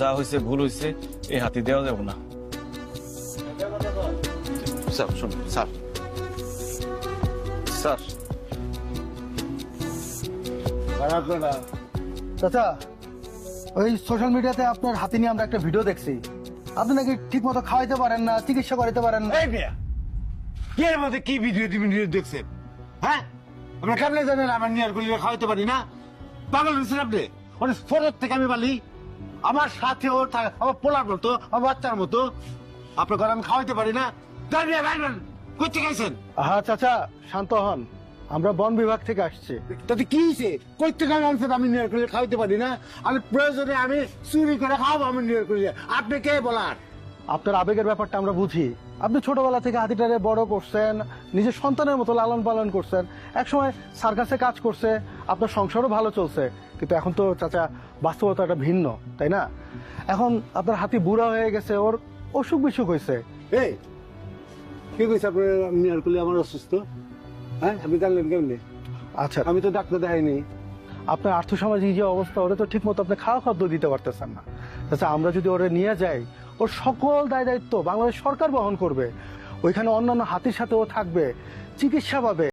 যা হয়েছে ভুল হয়েছে এই হাতি দেওয়া যাবে না। স্যার শুনুন স্যার। স্যার। চাচা ওই সোশ্যাল মিডিয়াতে আপনার হাতি নিয়ে আমরা একটা ভিডিও দেখছি। আপনি নাকি ঠিক মতো খাওয়াইতে পারেন না চিকিৎসা করাতে পারেন না? এই মিয়া কি এর মধ্যে কি ভিডিও তুমি ভিডিও দেখছেন? হ্যাঁ? আপনার কেমনে জানেন আমার নিয়ার করলে খাওয়াইতে পারি না? পাগল হয়েছেন আপনি? ওর ফোনের থেকে আমি পালি। আমার সাথে ও থাক- আমার পোলার মতো আমার বাচ্চার মতো। আপনার ঘরে আমি খাওয়াইতে পারি না। দাঁড়িয়ে বাইরেন করতে গেছেন হ্যাঁ চাচা শান্ত হন। আমরা বন বিভাগ থেকে আসছি। তাতে কি হয়েছে কই থেকে আমি আনছেন খাওয়াইতে পারি না। আমি প্রয়োজনে আমি চুরি করে খাওয়াবো আমি আপনি কে বলার? আপনার আবেগের ব্যাপারটা আমরা বুঝি। আপনি ছোটবেলা থেকে হাতিটারে বড় করছেন নিজের সন্তানের মতো লালন পালন করছেন। একসময় সার্কাসে কাজ করছে আপনার সংসারও ভালো চলছে। কিন্তু এখন তো চাচা বাস্তবতাটা ভিন্ন তাই না? এখন আপনার হাতি বুড়া হয়ে গেছে ওর অসুখ বিসুখ হয়েছে। এই কি কইছে আপনার? নিয়ার করলে আমার অসুস্থ। হ্যাঁ আপনি জানলেন কেমনে? আচ্ছা। আমি তো ডাক্তার দেখাইনি। আপনার আর্থসামাজিক যে অবস্থা ওরা তো ঠিক মতো আপনি খাওয়া খাদ্য দিতে পারতেছেন না। আচ্ছা আমরা যদি ওরা নিয়ে যাই ওর সকল দায় দায়িত্ব বাংলাদেশ সরকার বহন করবে। ওইখানে অন্যান্য হাতির সাথে ও থাকবে চিকিৎসা পাবে।